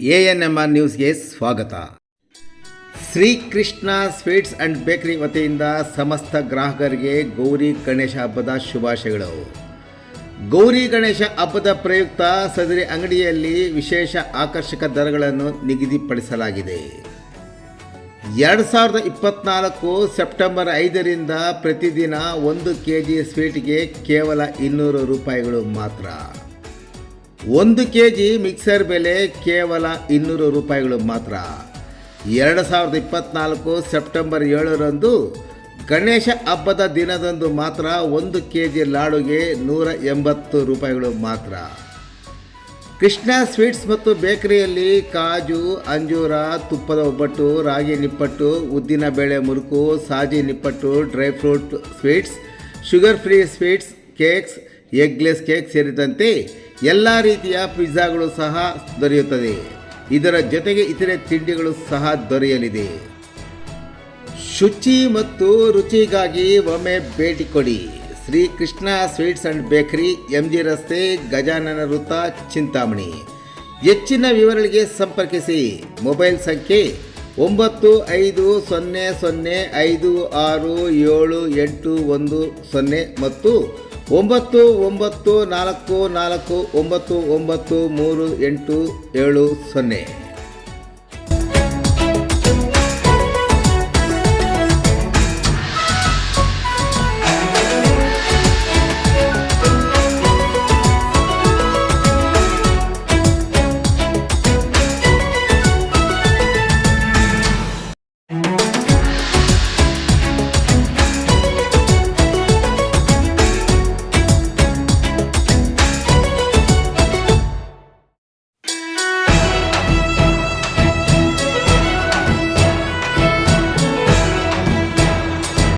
A N M R ನ್ಯೂಸ್ಗೆ ಸ್ವಾಗತ. Shrikrishna sweets and bakery ವತಿಯಿಂದ ಸಮಸ್ತ ಗ್ರಾಹಕರಿಗೆ ಗೌರಿ ಗಣೇಶ ಹಬ್ಬದ ಶುಭಾಶಯಗಳು. ಗೌರಿ ಗಣೇಶ ಹಬ್ಬದ ಪ್ರಯುಕ್ತ ಸದರಿ ಅಂಗಡಿಯಲ್ಲಿ ವಿಶೇಷ ಆಕರ್ಷಕ ದರಗಳನ್ನು ನಿಗದಿಪಡಿಸಲಾಗಿದೆ. ಎರಡು ಸಾವಿರದ ಇಪ್ಪತ್ನಾಲ್ಕು ಸೆಪ್ಟೆಂಬರ್ ಐದರಿಂದ ಪ್ರತಿದಿನ ಒಂದು ಕೆ ಜಿ ಸ್ವೀಟ್ಗೆ ಕೇವಲ ಇನ್ನೂರು ರೂಪಾಯಿಗಳು ಮಾತ್ರ. ಒಂದು ಕೆ ಜಿ ಮಿಕ್ಸರ್ ಬೆಲೆ ಕೇವಲ ಇನ್ನೂರು ರೂಪಾಯಿಗಳು ಮಾತ್ರ. ಎರಡು ಸಾವಿರದ ಇಪ್ಪತ್ತ್ನಾಲ್ಕು ಸೆಪ್ಟೆಂಬರ್ ಏಳರಂದು ಗಣೇಶ ಹಬ್ಬದ ದಿನದಂದು ಮಾತ್ರ ಒಂದು ಕೆ ಜಿ ಲಾಡುಗೆ ನೂರ ಎಂಬತ್ತು ರೂಪಾಯಿಗಳು ಮಾತ್ರ. ಕೃಷ್ಣ ಸ್ವೀಟ್ಸ್ ಮತ್ತು ಬೇಕರಿಯಲ್ಲಿ ಕಾಜು, ಅಂಜೂರ, ತುಪ್ಪದ ಒಬ್ಬಟ್ಟು, ರಾಗಿ ನಿಪ್ಪಟ್ಟು, ಉದ್ದಿನ ಬೇಳೆ ಮುರುಕು, Saji nippattu, dry fruit sweets, sugar free sweets, cakes eggless cake ಸೇರಿದಂತೆ ಎಲ್ಲ ರೀತಿಯ ಪಿಜ್ಜಾಗಳು ಸಹ ದೊರೆಯುತ್ತದೆ. ಇದರ ಜೊತೆಗೆ ಇತರೆ ತಿಂಡಿಗಳು ಸಹ ದೊರೆಯಲಿದೆ. ಶುಚಿ ಮತ್ತು ರುಚಿಗಾಗಿ ಒಮ್ಮೆ ಭೇಟಿ ಕೊಡಿ. Shri Krishna sweets and bakery M G ರಸ್ತೆ, ಗಜಾನನ ವೃತ್ತ, ಚಿಂತಾಮಣಿ. ಹೆಚ್ಚಿನ ವಿವರಗಳಿಗೆ ಸಂಪರ್ಕಿಸಿ. ಮೊಬೈಲ್ ಸಂಖ್ಯೆ ಒಂಬತ್ತು ಐದು ಸೊನ್ನೆ ಸೊನ್ನೆ ಐದು ಆರು ಏಳು ಎಂಟು ಒಂದು ಸೊನ್ನೆ ಮತ್ತು ಒಂಬತ್ತು ಒಂಬತ್ತು ನಾಲ್ಕು ನಾಲ್ಕು ಒಂಬತ್ತು ಒಂಬತ್ತು ಮೂರು ಎಂಟು ಏಳು ಸೊನ್ನೆ.